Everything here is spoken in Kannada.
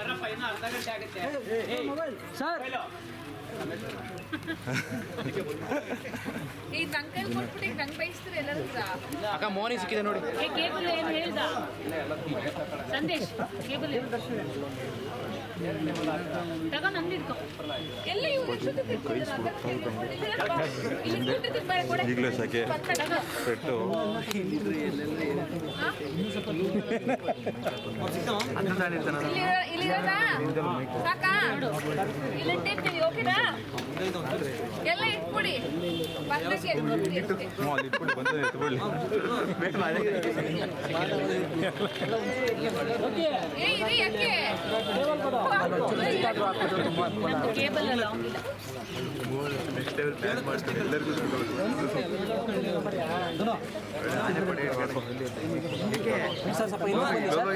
ಬರಪ್ಪ ಇನ್ನು ಅರ್ಧ ಗಂಟೆ ಆಗುತ್ತೆ. ಸರ್. ಈ ನಂಗೆ ಕೊಟ್ಬಿಟ್ಟು ಈಗ ನಂಗೆ ಬಯಸ್ತಾರೆ ಎಲ್ಲರೂ ಕೂಡ? ಅಕ್ಕ ಮೋನಿ ಸಿಕ್ಕಿದೆ ನೋಡಿ. ಕೇಬಲ್ ಏನು ಹೇಳ್ದ? ಸಂದೇಶ್ ಕೇಬಲ್ ತಗೋ ನಂದು ಇಟ್ಕೋ ಎಲ್ಲ. ಈಗಲೇ ಸಾಕೆ. ಪೆಟ್ಟು. ಎಲ್ಲ ಇಟ್ಬಿಡಿ ಇಟ್ಬಿಟ್ಟು ಬಂದು ಅವ್ನಿಲ್ಲ ನೆಕ್ಸ್ಟ್ ಲೆವೆಲ್ ಪ್ಲಾನ್ ಮಾಡ್ತೀನಿ ಎಲ್ಲರಿಗೂ ಸರ್ ಸ್ವಲ್ಪ ಇನ್ನೂ ಬನ್ನಿ. ಸರ್